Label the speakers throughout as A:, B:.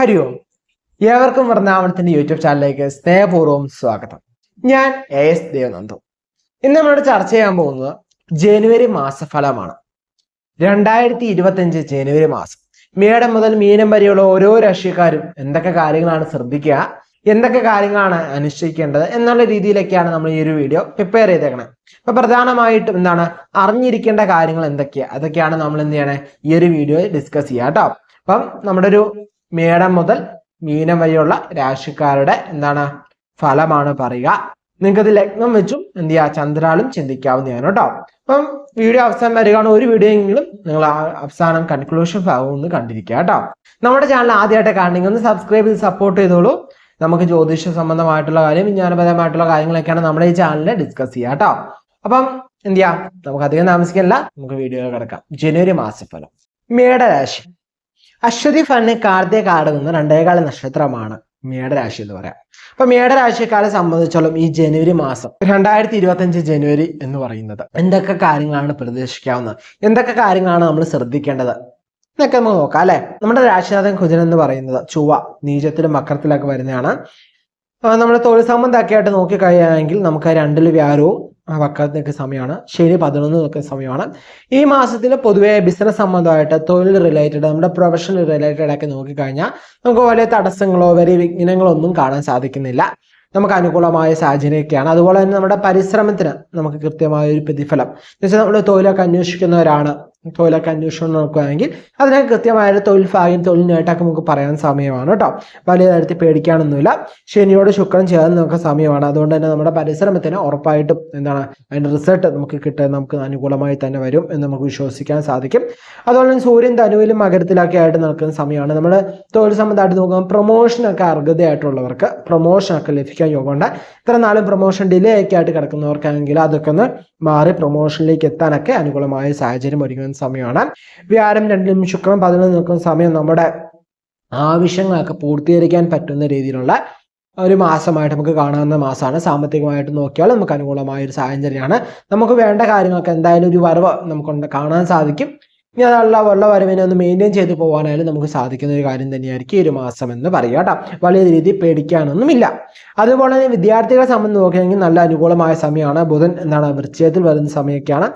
A: ഹരി ഓം ഏവർക്കും വൃന്ദാവനത്തിന്റെ യൂട്യൂബ് ചാനലിലേക്ക് സ്നേഹപൂർവം സ്വാഗതം. ഞാൻ എ എസ് ദേവനന്ദു. ഇന്ന് നമ്മളോട് ചർച്ച ചെയ്യാൻ പോകുന്നത് ജനുവരി മാസഫലമാണ്. രണ്ടായിരത്തി ഇരുപത്തിയഞ്ച് ജനുവരി മാസം. മേടം മുതൽ മീനം വരെയുള്ള ഓരോ രാഷ്ട്രീയക്കാരും എന്തൊക്കെ കാര്യങ്ങളാണ് ശ്രദ്ധിക്കുക എന്തൊക്കെ കാര്യങ്ങളാണ് അനുഷ്ഠിക്കേണ്ടത് എന്നുള്ള രീതിയിലൊക്കെയാണ് നമ്മൾ ഈ ഒരു വീഡിയോ പ്രിപ്പയർ ചെയ്തേക്കണത് അപ്പൊ പ്രധാനമായിട്ടും എന്താണ് അറിഞ്ഞിരിക്കേണ്ട കാര്യങ്ങൾ എന്തൊക്കെയാണ് അതൊക്കെയാണ് നമ്മൾ എന്ത് ചെയ്യണേ? ഈ ഒരു വീഡിയോയിൽ ഡിസ്കസ് ചെയ്യുക കേട്ടോ അപ്പം നമ്മുടെ ഒരു മേടം മുതൽ മീനം വരെയുള്ള രാശിക്കാരുടെ എന്താണ് ഫലമാണ് പറയുക. നിങ്ങൾക്ക് ഇത് ലഗ്നം വെച്ചും എന്ത് ചെയ്യുക? ചന്ദ്രാളും ചിന്തിക്കാവുന്നതാണ് കേട്ടോ. അപ്പം വീഡിയോ അവസാനം വരികയാണ്. ഒരു വീഡിയോ എങ്കിലും നിങ്ങൾ അവസാനം കൺക്ലൂഷൻ ഭാഗം കണ്ടിരിക്കുക കേട്ടോ. നമ്മുടെ ചാനൽ ആദ്യമായിട്ട് കാണണമെങ്കിൽ ഒന്ന് സബ്സ്ക്രൈബ് ചെയ്ത് സപ്പോർട്ട് ചെയ്തോളൂ. നമുക്ക് ജ്യോതിഷ സംബന്ധമായിട്ടുള്ള കാര്യം വിജ്ഞാനപരമായിട്ടുള്ള കാര്യങ്ങളൊക്കെയാണ് നമ്മുടെ ഈ ചാനലിൽ ഡിസ്കസ് ചെയ്യുക കേട്ടോ. അപ്പം എന്ത് ചെയ്യാം നമുക്ക് അധികം താമസിക്കില്ല നമുക്ക് വീഡിയോ കിടക്കാം. ജനുവരി മാസഫലം. മേടരാശി. അശ്വതി ഫണ് കാർത്തിക കാടകുന്ന രണ്ടേകാല നക്ഷത്രമാണ് മേടരാശി എന്ന് പറയാം. അപ്പൊ മേടരാശിക്കാരെ സംബന്ധിച്ചോളം ഈ ജനുവരി മാസം രണ്ടായിരത്തി ഇരുപത്തി അഞ്ച് ജനുവരി എന്ന് പറയുന്നത് എന്തൊക്കെ കാര്യങ്ങളാണ് പ്രതീക്ഷിക്കാവുന്നത്? എന്തൊക്കെ കാര്യങ്ങളാണ് നമ്മൾ ശ്രദ്ധിക്കേണ്ടത്? എന്നൊക്കെ നമുക്ക് നോക്കാം അല്ലെ? നമ്മുടെ രാശിനാഥൻ കുജൻ എന്ന് പറയുന്നത് ചുവ നീചത്തിലും വക്രത്തിലൊക്കെ വരുന്നതാണ്. നമ്മൾ തൊഴിൽ സംബന്ധമൊക്കെ ആയിട്ട് നോക്കിക്കഴിയുകയാണെങ്കിൽ നമുക്ക് രണ്ടിൽ വ്യാരവും ആ വക്കത്ത് സമയമാണ്. ശനി പതിനൊന്ന് നിൽക്കുന്ന സമയമാണ്. ഈ മാസത്തിൽ പൊതുവേ ബിസിനസ് സംബന്ധമായിട്ട് തൊഴിൽ റിലേറ്റഡ് നമ്മുടെ പ്രൊഫഷണൽ റിലേറ്റഡ് ഒക്കെ നോക്കിക്കഴിഞ്ഞാൽ നമുക്ക് വലിയ തടസ്സങ്ങളോ വലിയ വിഘ്നങ്ങളോ ഒന്നും കാണാൻ സാധിക്കുന്നില്ല. നമുക്ക് അനുകൂലമായ സാഹചര്യമൊക്കെയാണ്. അതുപോലെ തന്നെ നമ്മുടെ പരിശ്രമത്തിന് നമുക്ക് കൃത്യമായ ഒരു പ്രതിഫലം. എന്ന് വെച്ചാൽ നമ്മൾ തൊഴിലൊക്കെ അന്വേഷിക്കുന്നവരാണ്. തൊഴിലൊക്കെ അന്വേഷണം നോക്കുകയാണെങ്കിൽ അതിനെ കൃത്യമായൊരു തൊഴിൽ ഭാഗ്യം തൊഴിൽ നേട്ടമൊക്കെ നമുക്ക് പറയാൻ സമയമാണ് കേട്ടോ. വലിയ തരത്തിൽ പേടിക്കാനൊന്നുമില്ല. ശനിയോട് ശുക്രൻ ചേർന്ന് നമുക്ക് സമയമാണ്. അതുകൊണ്ട് തന്നെ നമ്മുടെ പരിശ്രമത്തിന് ഉറപ്പായിട്ടും എന്താണ് അതിന്റെ റിസൾട്ട് നമുക്ക് കിട്ടാൻ നമുക്ക് അനുകൂലമായി തന്നെ വരും എന്ന് നമുക്ക് വിശ്വസിക്കാൻ സാധിക്കും. അതുപോലെ തന്നെ സൂര്യൻ തനുവിലും മകരത്തിലൊക്കെ ആയിട്ട് നടക്കുന്ന സമയമാണ്. നമ്മൾ തൊഴിൽ സംബന്ധമായിട്ട് നോക്കുമ്പോൾ പ്രൊമോഷനൊക്കെ അർഹതയായിട്ടുള്ളവർക്ക് പ്രൊമോഷനൊക്കെ ലഭിക്കാൻ യോഗമുണ്ട്. ഇത്ര നാളും പ്രൊമോഷൻ ഡിലേ ഒക്കെ ആയിട്ട് കിടക്കുന്നവർക്കാണെങ്കിൽ അതൊക്കെ ഒന്ന് മാറി പ്രൊമോഷനിലേക്ക് എത്താനൊക്കെ അനുകൂലമായ സാഹചര്യം ഒരുങ്ങുന്ന സമയമാണ്. വ്യാഴം രണ്ടിലും ശുക്രൻ പതിനൊന്ന് നിൽക്കുന്ന സമയം നമ്മുടെ ആവശ്യങ്ങളൊക്കെ പൂർത്തീകരിക്കാൻ പറ്റുന്ന രീതിയിലുള്ള ഒരു മാസമായിട്ട് നമുക്ക് കാണാവുന്ന മാസമാണ്. സാമ്പത്തികമായിട്ട് നോക്കിയാൽ നമുക്ക് അനുകൂലമായ ഒരു സാഹചര്യമാണ്. നമുക്ക് വേണ്ട കാര്യങ്ങൾക്ക് എന്തായാലും ഒരു വരവ് നമുക്ക് കാണാൻ സാധിക്കും. ഇനി അതല്ല ഉള്ള വരവിനെ ഒന്ന് മെയിന്റെയിൻ ചെയ്തു പോകാനായാലും നമുക്ക് സാധിക്കുന്ന ഒരു കാര്യം തന്നെയായിരിക്കും ഈ ഒരു മാസം എന്ന് പറയുക കേട്ടോ. വലിയ രീതിയിൽ പേടിക്കാനൊന്നുമില്ല. അതുപോലെ തന്നെ വിദ്യാർത്ഥികളെ സംബന്ധിച്ച് നോക്കുകയാണെങ്കിൽ നല്ല അനുകൂലമായ സമയമാണ്. ബുധൻ എന്താണ് വൃശ്ചയത്തിൽ വരുന്ന സമയമൊക്കെയാണ്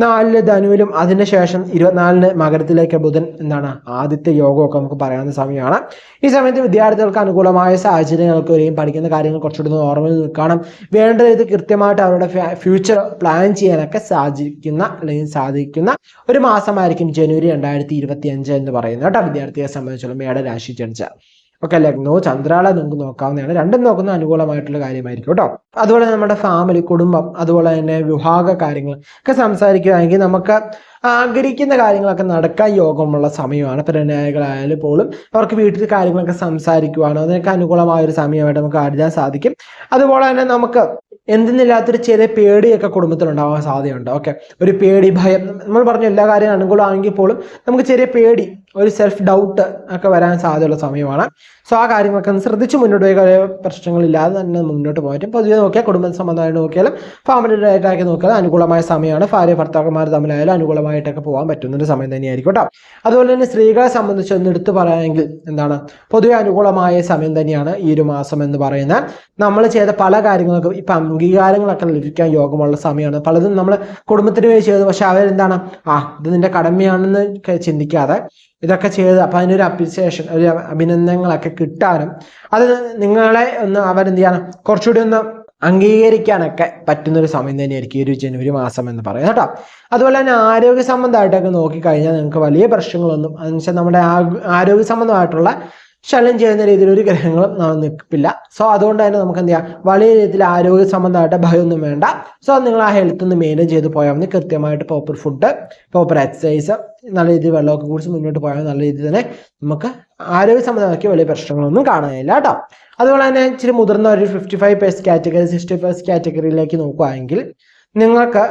A: നാലിൽ ധനുവിലും അതിനുശേഷം ഇരുപത്തിനാലിന് മകരത്തിലേക്ക് ബുധൻ എന്താണ് ആദ്യത്തെ യോഗമൊക്കെ നമുക്ക് പറയാവുന്ന സമയമാണ്. ഈ സമയത്ത് വിദ്യാർത്ഥികൾക്ക് അനുകൂലമായ സാഹചര്യങ്ങൾക്ക് വരെയും പഠിക്കുന്ന കാര്യങ്ങൾ കുറച്ചുകൂടി ഓർമ്മയിൽ നിൽക്കണം. വേണ്ട രീതി കൃത്യമായിട്ട് അവരുടെ ഫ്യൂച്ചർ പ്ലാൻ ചെയ്യാനൊക്കെ സാധിക്കുന്ന അല്ലെങ്കിൽ സാധിക്കുന്ന ഒരു മാസമായിരിക്കും ജനുവരി രണ്ടായിരത്തി ഇരുപത്തി അഞ്ച് എന്ന് പറയുന്നത് കേട്ടോ വിദ്യാർത്ഥിയെ സംബന്ധിച്ചുള്ള മേടരാശി ജനിച്ച. ഓക്കെ ലഗ്നോ ചന്ദ്രാള നിങ്ങൾക്ക് നോക്കാവുന്നതാണ്. രണ്ടും നോക്കുന്ന അനുകൂലമായിട്ടുള്ള കാര്യമായിരിക്കും കേട്ടോ. അതുപോലെ നമ്മുടെ ഫാമിലി കുടുംബം അതുപോലെ തന്നെ വിവാഹ കാര്യങ്ങൾ ഒക്കെ സംസാരിക്കുകയാണെങ്കിൽ നമുക്ക് ആഗ്രഹിക്കുന്ന കാര്യങ്ങളൊക്കെ നടക്കാൻ യോഗമുള്ള സമയമാണ്. പ്രണയികളായാലും പോലും അവർക്ക് വീട്ടിൽ കാര്യങ്ങളൊക്കെ സംസാരിക്കുവാനോ അതിനൊക്കെ അനുകൂലമായ ഒരു സമയമായിട്ട് നമുക്ക് അറിയാൻ സാധിക്കും. അതുപോലെ തന്നെ നമുക്ക് എന്തെന്നില്ലാത്തൊരു ചെറിയ പേടിയൊക്കെ കുടുംബത്തിലുണ്ടാവാൻ സാധ്യതയുണ്ട്. ഓക്കെ ഒരു പേടി ഭയം നമ്മൾ പറഞ്ഞു എല്ലാ കാര്യങ്ങളും അനുകൂലമാണെങ്കിൽ പോലും നമുക്ക് ചെറിയ പേടി ഒരു സെൽഫ് ഡൗട്ട് ഒക്കെ വരാൻ സാധ്യതയുള്ള സമയമാണ്. സോ ആ കാര്യങ്ങളൊക്കെ ഒന്ന് ശ്രദ്ധിച്ച് മുന്നോട്ട് പോയി. പ്രശ്നങ്ങളില്ലാതെ തന്നെ മുന്നോട്ട് പോകാൻ പറ്റും. പൊതുവെ നോക്കിയാൽ കുടുംബ സംബന്ധമായിട്ട് നോക്കിയാലും ഫാമിലി ആയിട്ടൊക്കെ നോക്കിയാലും അനുകൂലമായ സമയമാണ്. ഭാര്യ ഭർത്താക്കന്മാർ തമ്മിലായാലും അനുകൂലമായിട്ടൊക്കെ പോകാൻ പറ്റുന്ന ഒരു സമയം തന്നെയായിരിക്കും കേട്ടോ. അതുപോലെ തന്നെ സ്ത്രീകളെ സംബന്ധിച്ച് ഒന്ന് എടുത്തു പറയുകയാണെങ്കിൽ എന്താണ്? പൊതുവെ അനുകൂലമായ സമയം തന്നെയാണ് ഈ ഒരു മാസം എന്ന് പറയുന്നത്. നമ്മൾ ചെയ്ത പല കാര്യങ്ങൾക്കും ഇപ്പം അംഗീകാരങ്ങളൊക്കെ ലഭിക്കാൻ യോഗമുള്ള സമയമാണ്. പലതും നമ്മൾ കുടുംബത്തിന് വേണ്ടി ചെയ്തു. പക്ഷെ അവരെന്താണ്? ആ ഇത് നിന്റെ കടമയാണെന്ന് ചിന്തിക്കാതെ ഇതൊക്കെ ചെയ്ത് അപ്പം അതിനൊരു അപ്രിസിയേഷൻ ഒരു അഭിനന്ദനങ്ങളൊക്കെ കിട്ടാനും അത് നിങ്ങളെ ഒന്ന് അവരെന്ത് ചെയ്യണം കുറച്ചുകൂടി ഒന്ന് അംഗീകരിക്കാനൊക്കെ പറ്റുന്ന ഒരു സമയം തന്നെയായിരിക്കും ഈ ഒരു ജനുവരി മാസം എന്ന് പറയുന്നത് കേട്ടോ. അതുപോലെ തന്നെ ആരോഗ്യ സംബന്ധമായിട്ടൊക്കെ നോക്കിക്കഴിഞ്ഞാൽ നിങ്ങൾക്ക് വലിയ പ്രശ്നങ്ങളൊന്നും അതെന്ന് വെച്ചാൽ നമ്മുടെ ആരോഗ്യ സംബന്ധമായിട്ടുള്ള ശല്യം ചെയ്യുന്ന രീതിയിൽ ഒരു ഗ്രഹങ്ങളും നാം നിൽപ്പില്ല. സോ അതുകൊണ്ട് തന്നെ നമുക്ക് എന്ത് ചെയ്യാം? വലിയ രീതിയിൽ ആരോഗ്യ സംബന്ധമായിട്ട് ഭയമൊന്നും വേണ്ട. സോ നിങ്ങൾ ആ ഹെൽത്ത് ഒന്ന് മെയിന്റെയിൻ ചെയ്ത് പോയാൽ മതി. കൃത്യമായിട്ട് പ്രോപ്പർ ഫുഡ് പ്രോപ്പർ എക്സസൈസ് നല്ല രീതിയിൽ വെള്ളമൊക്കെ കുടിച്ച് മുന്നോട്ട് പോയാൽ നല്ല രീതിയിൽ തന്നെ നമുക്ക് ആരോഗ്യ സംബന്ധമാക്കി വലിയ പ്രശ്നങ്ങളൊന്നും കാണാനില്ല കേട്ടോ. അതുപോലെ തന്നെ ഇച്ചിരി മുതിർന്ന ഒരു ഫിഫ്റ്റി ഫൈവ് പേഴ്സ് കാറ്റഗറി സിക്സ്റ്റി പേഴ്സ് കാറ്റഗറിയിലേക്ക് നോക്കുകയാണെങ്കിൽ നിങ്ങൾക്ക്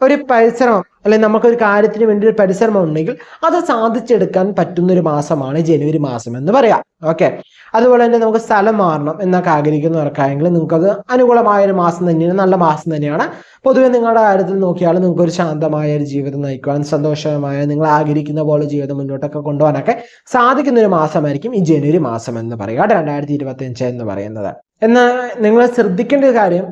A: ഒരു പരിശ്രമം അല്ലെങ്കിൽ നമുക്കൊരു കാര്യത്തിന് വേണ്ടി ഒരു പരിശ്രമം ഉണ്ടെങ്കിൽ അത് സാധിച്ചെടുക്കാൻ പറ്റുന്ന ഒരു മാസമാണ് ജനുവരി മാസം എന്ന് പറയാം. ഓക്കെ. അതുപോലെ തന്നെ നമുക്ക് സ്ഥലം മാറണം എന്നൊക്കെ ആഗ്രഹിക്കുന്നവർക്കായെങ്കിൽ നിങ്ങൾക്കത് അനുകൂലമായ ഒരു മാസം തന്നെയാണ് നല്ല മാസം തന്നെയാണ്. പൊതുവെ നിങ്ങളുടെ കാര്യത്തിൽ നോക്കിയാൽ നിങ്ങൾക്ക് ഒരു ശാന്തമായ ഒരു ജീവിതം നയിക്കുവാൻ സന്തോഷമായ നിങ്ങൾ ആഗ്രഹിക്കുന്ന പോലെ ജീവിതം മുന്നോട്ടൊക്കെ കൊണ്ടുപോകാനൊക്കെ സാധിക്കുന്ന ഒരു മാസമായിരിക്കും ഈ ജനുവരി മാസം എന്ന് പറയുക രണ്ടായിരത്തി ഇരുപത്തി എന്ന് പറയുന്നത്. എന്നാൽ നിങ്ങൾ ശ്രദ്ധിക്കേണ്ട ഒരു കാര്യം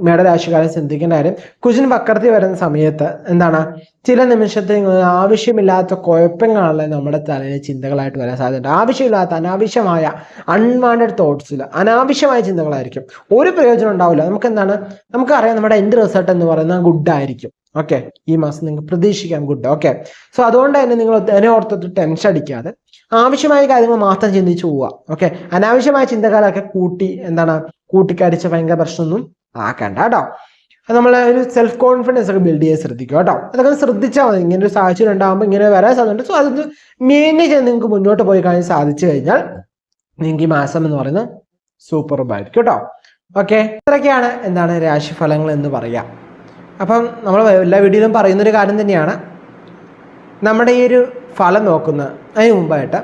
A: മേടരാശിക്കാരെ ശ്രദ്ധിക്കേണ്ട കാര്യം കുജൻ വക്രത്തിൽ വരുന്ന സമയത്ത് എന്താണ്? ചില നിമിഷത്തിൽ നിങ്ങൾ ആവശ്യമില്ലാത്ത കുഴപ്പങ്ങളല്ല നമ്മുടെ തലയിലെ ചിന്തകളായിട്ട് വരാൻ സാധ്യതയുണ്ട്. ആവശ്യമില്ലാത്ത അനാവശ്യമായ അൺവാണ്ടഡ് തോട്ട്സിൽ അനാവശ്യമായ ചിന്തകളായിരിക്കും. ഒരു പ്രയോജനം ഉണ്ടാവില്ല. നമുക്ക് എന്താണ് നമുക്കറിയാം നമ്മുടെ എൻഡ് റിസൾട്ട് എന്ന് പറയുന്നത് ഗുഡ് ആയിരിക്കും. ഓക്കെ ഈ മാസം നിങ്ങൾക്ക് പ്രതീക്ഷിക്കാം ഗുഡ് ഓക്കെ സോ അതുകൊണ്ട് തന്നെ നിങ്ങൾ അതിനെ ഓർത്തിട്ട് ടെൻഷൻ അടിക്കാതെ ആവശ്യമായ കാര്യങ്ങൾ മാത്രം ചിന്തിച്ചു പോവുക. ഓക്കെ അനാവശ്യമായ ചിന്തകളൊക്കെ കൂട്ടി എന്താണ് കൂട്ടിക്കടിച്ച ഭയങ്കര പ്രശ്നമൊന്നും ആക്കണ്ട കേട്ടോ. അത് നമ്മൾ ഒരു സെൽഫ് കോൺഫിഡൻസ് ഒക്കെ ബിൽഡ് ചെയ്യാൻ ശ്രദ്ധിക്കുക കേട്ടോ. അതൊക്കെ ശ്രദ്ധിച്ചാൽ മതി. ഇങ്ങനെ ഒരു സാഹചര്യം ഉണ്ടാകുമ്പോൾ ഇങ്ങനെ വരാൻ സാധ്യതയുണ്ട്. സോ അതൊന്ന് മെയിൻലി ചെയ്ത് നിങ്ങൾക്ക് മുന്നോട്ട് പോയി കഴിഞ്ഞാൽ സാധിച്ചു കഴിഞ്ഞാൽ നിങ്ങൾക്ക് ഈ മാസം എന്ന് പറയുന്നത് സൂപ്പർ ബായിരിക്കും കേട്ടോ. ഓക്കെ ഇത്രയൊക്കെയാണ് എന്താണ് രാശിഫലങ്ങൾ എന്ന് പറയാം. അപ്പം നമ്മൾ എല്ലാ വീഡിയോയിലും പറയുന്നൊരു കാര്യം തന്നെയാണ്. നമ്മുടെ ഈ ഒരു ഫലം നോക്കുന്നത് അതിന് മുമ്പായിട്ട്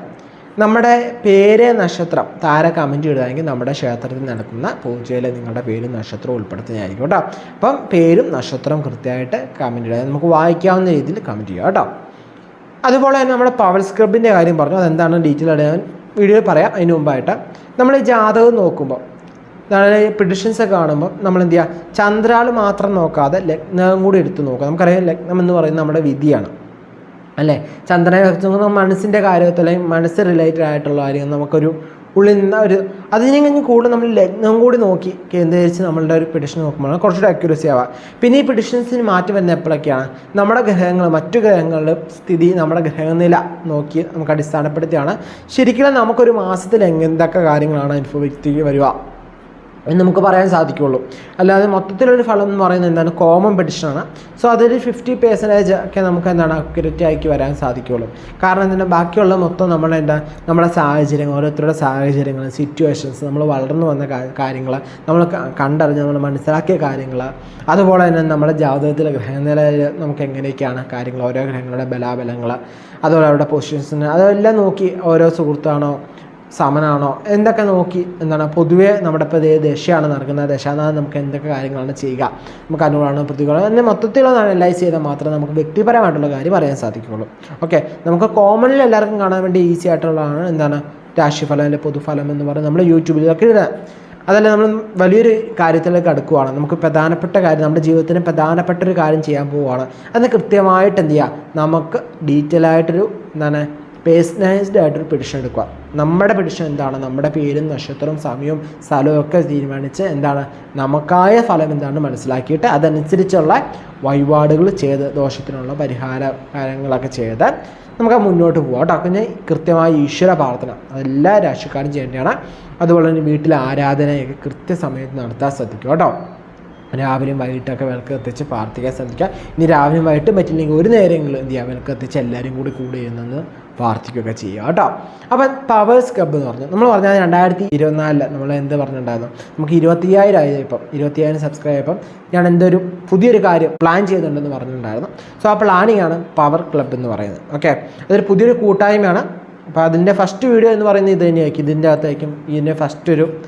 A: നമ്മുടെ പേര് നക്ഷത്രം താര കമന്റ് ഇടുകയാണെങ്കിൽ നമ്മുടെ ക്ഷേത്രത്തിൽ നടക്കുന്ന പൂജയിലെ നിങ്ങളുടെ പേരും നക്ഷത്രവും ഉൾപ്പെടുത്തുന്നതായിരിക്കും കേട്ടോ. അപ്പം പേരും നക്ഷത്രവും കൃത്യമായിട്ട് കമന്റ് ഇടുക. നമുക്ക് വായിക്കാവുന്ന രീതിയിൽ കമന്റ് ചെയ്യുക കേട്ടോ. അതുപോലെ തന്നെ നമ്മുടെ പവർ സ്ക്രബിന്റെ കാര്യം പറഞ്ഞു. അതെന്താണ് ഡീറ്റെയിൽ ഞാൻ വീഡിയോയിൽ പറയാം. അതിന് മുമ്പായിട്ട് നമ്മൾ ജാതകം നോക്കുമ്പോൾ പ്രിഡിഷൻസ് ഒക്കെ കാണുമ്പോൾ നമ്മൾ എന്ത് ചെയ്യുക ചന്ദ്രാൾ മാത്രം നോക്കാതെ ലഗ്നം കൂടി എടുത്ത് നോക്കുക. നമുക്കറിയാം ലഗ്നം എന്ന് പറയുന്നത് നമ്മുടെ വിധിയാണ്. അല്ലേ? ചന്ദ്രനെ വെച്ച് മനസ്സിന്റെ കാര്യത്തിൽ അല്ലെങ്കിൽ മനസ്സ് റിലേറ്റഡ് ആയിട്ടുള്ള കാര്യം നമുക്കൊരു ഉള്ളിൽ നിന്ന് ഒരു അതിനെ കഴിഞ്ഞ് കൂടുതൽ നമ്മൾ ലഗ്നം കൂടി നോക്കി കേന്ദ്രീകരിച്ച് നമ്മളുടെ ഒരു പിഡിഷൻ നോക്കുമ്പോൾ കുറച്ചുകൂടി അക്യൂറസി ആവുക. പിന്നെ ഈ പിഡിഷൻസിന് മാറ്റി വരുന്ന എപ്പോഴൊക്കെയാണ്? നമ്മുടെ ഗ്രഹങ്ങൾ മറ്റു ഗ്രഹങ്ങളുടെ സ്ഥിതി നമ്മുടെ ഗ്രഹനില നോക്കി നമുക്ക് അടിസ്ഥാനപ്പെടുത്തിയാണ്. ശരിക്കും നമുക്കൊരു മാസത്തിൽ എന്തൊക്കെ കാര്യങ്ങളാണ് അനുഭവിച്ച് വരിക? എന്ന് നമുക്ക് പറയാൻ സാധിക്കുള്ളൂ. അല്ലാതെ മൊത്തത്തിലൊരു ഫലം എന്ന് പറയുന്നത് എന്താണ്? കോമൺ പെഡിഷനാണ് സോ അതൊരു ഫിഫ്റ്റി പെർസെന്റേജ് ഒക്കെ നമുക്ക് എന്താണ്? അക്യുറേറ്റ് ആക്കി വരാൻ സാധിക്കുള്ളൂ. കാരണം എന്താണ്? ബാക്കിയുള്ള മൊത്തം നമ്മുടെ എന്താ? നമ്മുടെ സാഹചര്യങ്ങൾ ഓരോരുത്തരുടെ സാഹചര്യങ്ങൾ സിറ്റുവേഷൻസ് നമ്മൾ വളർന്നു വന്ന കാര്യങ്ങൾ നമ്മൾ കണ്ടറിഞ്ഞ് നമ്മൾ മനസ്സിലാക്കിയ കാര്യങ്ങൾ അതുപോലെ തന്നെ നമ്മുടെ ജാതകത്തിലെ ഗ്രഹനിലയിൽ നമുക്ക് എങ്ങനെയൊക്കെയാണ് കാര്യങ്ങൾ ഓരോ ഗ്രഹങ്ങളുടെ ബലാബലങ്ങൾ അതുപോലെ അവരുടെ പൊസിഷൻസിന് അതെല്ലാം നോക്കി ഓരോ സുഹൃത്താണോ സമനാണോ? എന്തൊക്കെ നോക്കി എന്താണ്? പൊതുവേ നമ്മുടെ ഇപ്പോൾ ഏത് ദശയാണ് നടക്കുന്നത്. ദശാനാഥം നമുക്ക് എന്തൊക്കെ കാര്യങ്ങളാണ് ചെയ്യുക? നമുക്ക് അനുകൂലമാണ് പ്രതികൂലം എന്നെ മൊത്തത്തിലുള്ള അനലൈസ് ചെയ്താൽ മാത്രമേ നമുക്ക് വ്യക്തിപരമായിട്ടുള്ള കാര്യം അറിയാൻ സാധിക്കുകയുള്ളൂ. ഓക്കെ നമുക്ക് കോമണിൽ എല്ലാവർക്കും കാണാൻ വേണ്ടി ഈസി ആയിട്ടുള്ളതാണ് എന്താണ്? രാശിഫലം അല്ലെങ്കിൽ പൊതുഫലം എന്ന് പറയുന്നത് നമ്മൾ യൂട്യൂബിലൊക്കെ ഇടുക. അതല്ല നമ്മൾ വലിയൊരു കാര്യത്തിലേക്ക് അടുക്കുവാണ്. നമുക്ക് പ്രധാനപ്പെട്ട കാര്യം നമ്മുടെ ജീവിതത്തിന് പ്രധാനപ്പെട്ട ഒരു കാര്യം ചെയ്യാൻ പോവുകയാണ്. അത് കൃത്യമായിട്ട് എന്ത് ചെയ്യുക? നമുക്ക് ഡീറ്റെയിൽ ആയിട്ടൊരു എന്താണ് പേഴ്സണലൈസ്ഡ് ആയിട്ടൊരു പെഡിഷൻ എടുക്കുക. നമ്മുടെ പെഡിഷൻ എന്താണ്? നമ്മുടെ പേരും നക്ഷത്രവും സമയവും സ്ഥലവും ഒക്കെ തീരുമാനിച്ച് എന്താണ്? നമുക്കായ ഫലം എന്താണ് മനസ്സിലാക്കിയിട്ട് അതനുസരിച്ചുള്ള വഴിപാടുകൾ ചെയ്ത് ദോഷത്തിനുള്ള പരിഹാര കാര്യങ്ങളൊക്കെ ചെയ്ത് നമുക്ക് മുന്നോട്ട് പോകാം കേട്ടോ. പിന്നെ കൃത്യമായ ഈശ്വര പ്രാർത്ഥന. അതെല്ലാ രാശിക്കാരും ചെയ്യേണ്ടതാണ്. അതുപോലെ തന്നെ വീട്ടിലെ ആരാധനയൊക്കെ കൃത്യസമയത്ത് നടത്താൻ ശ്രദ്ധിക്കുക കേട്ടോ. രാവിലെയും വൈകിട്ടൊക്കെ വിളക്ക് കത്തിച്ച് പ്രാർത്ഥിക്കാൻ ശ്രദ്ധിക്കുക ഇനി രാവിലെയും വൈകിട്ട് പറ്റില്ലെങ്കിൽ ഒരു നേരമെങ്കിലും എന്ത് ചെയ്യുക വിളക്ക് കത്തിച്ച് എല്ലാവരും കൂടി കൂടി ഇരുന്നെന്ന് പ്രാർത്ഥിക്കുകയൊക്കെ ചെയ്യുക കേട്ടോ. അപ്പം പവേഴ്സ് ക്ലബ്ബ് എന്ന് പറഞ്ഞു. നമ്മൾ പറഞ്ഞാൽ രണ്ടായിരത്തി ഇരുപത്തിനാലിൽ നമ്മൾ എന്ത് പറഞ്ഞിട്ടുണ്ടായിരുന്നു? നമുക്ക് ഇരുപത്തിയായിരം ആയി ഇപ്പം. ഇരുപത്തിയ്യായിരം സബ്സ്ക്രൈബ് ആയപ്പം ഞാൻ എന്തൊരു പുതിയൊരു കാര്യം പ്ലാൻ ചെയ്യുന്നുണ്ടെന്ന് പറഞ്ഞിട്ടുണ്ടായിരുന്നു. സോ ആ പ്ലാനിങ് ആണ് പവർ ക്ലബ്ബ് എന്ന് പറയുന്നത്. ഓക്കെ അതൊരു പുതിയൊരു കൂട്ടായ്മയാണ്. അപ്പോൾ അതിന്റെ ഫസ്റ്റ് വീഡിയോ എന്ന് പറയുന്നത് ഇത് തന്നെയായിരിക്കും. ഇതിന്റെ അകത്തായിരിക്കും ഇതിന്റെ ഫസ്റ്റ് ഒരു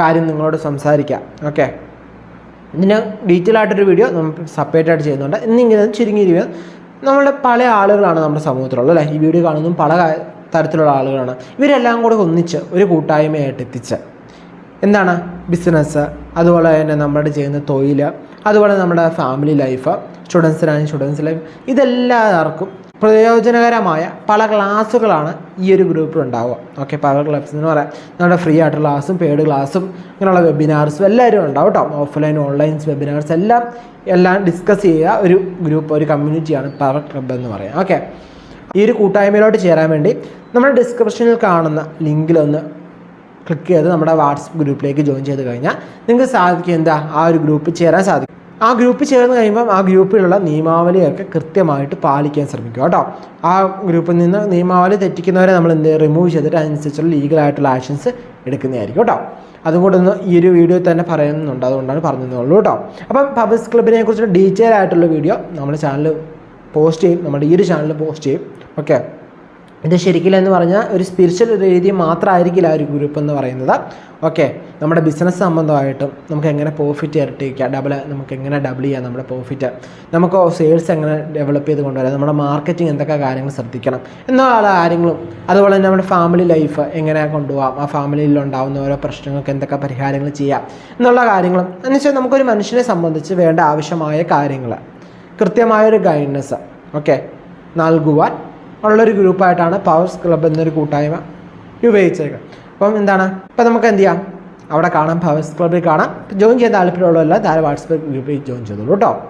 A: കാര്യം നിങ്ങളോട് സംസാരിക്കാം ഓക്കെ ഇതിന് ഡീറ്റെയിൽ ആയിട്ടൊരു വീഡിയോ നമ്മൾ സെപ്പറേറ്റ് ആയിട്ട് ചെയ്യുന്നുണ്ട്. എന്നിങ്ങനെ ചുരുങ്ങിയ രീതിയിൽ നമ്മുടെ പല ആളുകളാണ് നമ്മുടെ സമൂഹത്തിലുള്ളത് അല്ലേ? ഈ വീഡിയോ കാണുന്നതും പല തരത്തിലുള്ള ആളുകളാണ്. ഇവരെല്ലാം കൂടെ ഒന്നിച്ച് ഒരു കൂട്ടായ്മയായിട്ട് എത്തിച്ച് എന്താണ്? ബിസിനസ് അതുപോലെ തന്നെ നമ്മുടെ ചെയ്യുന്ന തൊഴിൽ അതുപോലെ നമ്മുടെ ഫാമിലി ലൈഫ് സ്റ്റുഡൻസിനാണെങ്കിൽ സ്റ്റുഡൻസ് ലൈഫ് ഇതെല്ലാവർക്കും പ്രയോജനകരമായ പല ക്ലാസ്സുകളാണ് ഈ ഒരു ഗ്രൂപ്പിൽ ഉണ്ടാവുക. ഓക്കെ പല ക്ലാസ് എന്ന് പറയാം. നമ്മുടെ ഫ്രീ ആയിട്ടുള്ള ക്ലാസ്സും പെയ്ഡ് ക്ലാസ്സും ഇങ്ങനെയുള്ള വെബിനാർസും എല്ലാവരും ഉണ്ടാവും കേട്ടോ. ഓഫ്ലൈൻ ഓൺലൈൻ വെബിനാർസ് എല്ലാം എല്ലാം ഡിസ്കസ് ചെയ്യുക. ഒരു ഗ്രൂപ്പ് ഒരു കമ്മ്യൂണിറ്റിയാണ് പവർ ക്ലബ് എന്ന് പറയാം. ഓക്കെ ഈ ഒരു കൂട്ടായ്മയിലോട്ട് ചേരാൻ വേണ്ടി നമ്മുടെ ഡിസ്ക്രിപ്ഷനിൽ കാണുന്ന ലിങ്കിലൊന്ന് ക്ലിക്ക് ചെയ്ത് നമ്മുടെ വാട്സപ്പ് ഗ്രൂപ്പിലേക്ക് ജോയിൻ ചെയ്ത് കഴിഞ്ഞാൽ നിങ്ങൾക്ക് സാധിക്കും എന്താ? ആ ഒരു ഗ്രൂപ്പിൽ ചേരാൻ സാധിക്കും. ആ ഗ്രൂപ്പ് ചേർന്ന് കഴിയുമ്പം ആ ഗ്രൂപ്പിലുള്ള നിയമാവലിയൊക്കെ കൃത്യമായിട്ട് പാലിക്കാൻ ശ്രമിക്കുക കേട്ടോ. ആ ഗ്രൂപ്പിൽ നിന്ന് നിയമാവലി തെറ്റിക്കുന്നവരെ നമ്മൾ എന്ത് റിമൂവ് ചെയ്തിട്ട് അതിനനുസരിച്ചുള്ള ലീഗലായിട്ടുള്ള ആക്ഷൻസ് എടുക്കുന്നതായിരിക്കും കേട്ടോ. അതുകൊണ്ടൊന്ന് ഈ ഒരു വീഡിയോ തന്നെ പറയുന്നുണ്ട്. അതുകൊണ്ടാണ് പറഞ്ഞതെന്നുള്ളൂ കേട്ടോ. അപ്പം പബ്ലിക് ക്ലബിനെ കുറിച്ചുള്ള ഡീറ്റെയിൽ ആയിട്ടുള്ള വീഡിയോ നമ്മുടെ ചാനൽ പോസ്റ്റ് ചെയ്യും. നമ്മുടെ ഈ ഒരു ചാനൽ പോസ്റ്റ് ചെയ്യും. ഓക്കെ ഇത് ശരിക്കില്ല എന്ന് പറഞ്ഞാൽ ഒരു സ്പിരിച്വൽ രീതി മാത്രമായിരിക്കില്ല ആ ഒരു ഗ്രൂപ്പ് എന്ന് പറയുന്നത്. ഓക്കെ നമ്മുടെ ബിസിനസ് സംബന്ധമായിട്ടും നമുക്ക് എങ്ങനെ പ്രോഫിറ്റ് ഇരട്ടിക്കുക ഡബിൾ നമുക്ക് എങ്ങനെ ഡബിൾ ചെയ്യാം നമ്മുടെ പ്രോഫിറ്റ് നമുക്ക് സെയിൽസ് എങ്ങനെ ഡെവലപ്പ് ചെയ്ത് കൊണ്ടുവരാം? നമ്മുടെ മാർക്കറ്റിംഗ് എന്തൊക്കെ കാര്യങ്ങൾ ശ്രദ്ധിക്കണം? എന്നുള്ള കാര്യങ്ങളും അതുപോലെ തന്നെ നമ്മുടെ ഫാമിലി ലൈഫ് എങ്ങനെ കൊണ്ടുപോകാം ആ ഫാമിലിയിൽ ഉണ്ടാകുന്ന ഓരോ പ്രശ്നങ്ങൾക്ക് എന്തൊക്കെ പരിഹാരങ്ങൾ ചെയ്യാം? എന്നുള്ള കാര്യങ്ങളും. എന്ന് വെച്ചാൽ നമുക്കൊരു മനുഷ്യനെ സംബന്ധിച്ച് വേണ്ട ആവശ്യമായ കാര്യങ്ങൾ കൃത്യമായൊരു ഗൈഡ്നസ് ഓക്കെ നൽകുവാൻ ഉള്ളൊരു ഗ്രൂപ്പായിട്ടാണ് പവേഴ്സ് ക്ലബ് എന്നൊരു കൂട്ടായ്മ രൂപീകരിച്ചേക്കുന്നത് അപ്പം എന്താണ്? ഇപ്പം നമുക്ക് എന്ത് ചെയ്യാം? അവിടെ കാണാം പവേഴ്സ് ക്ലബ്ബിൽ കാണാം. ജോയിൻ ചെയ്യാൻ താല്പര്യമുള്ളവല്ല താരം വാട്സപ്പ് ഗ്രൂപ്പിൽ ജോയിൻ ചെയ്തോളൂ കേട്ടോ.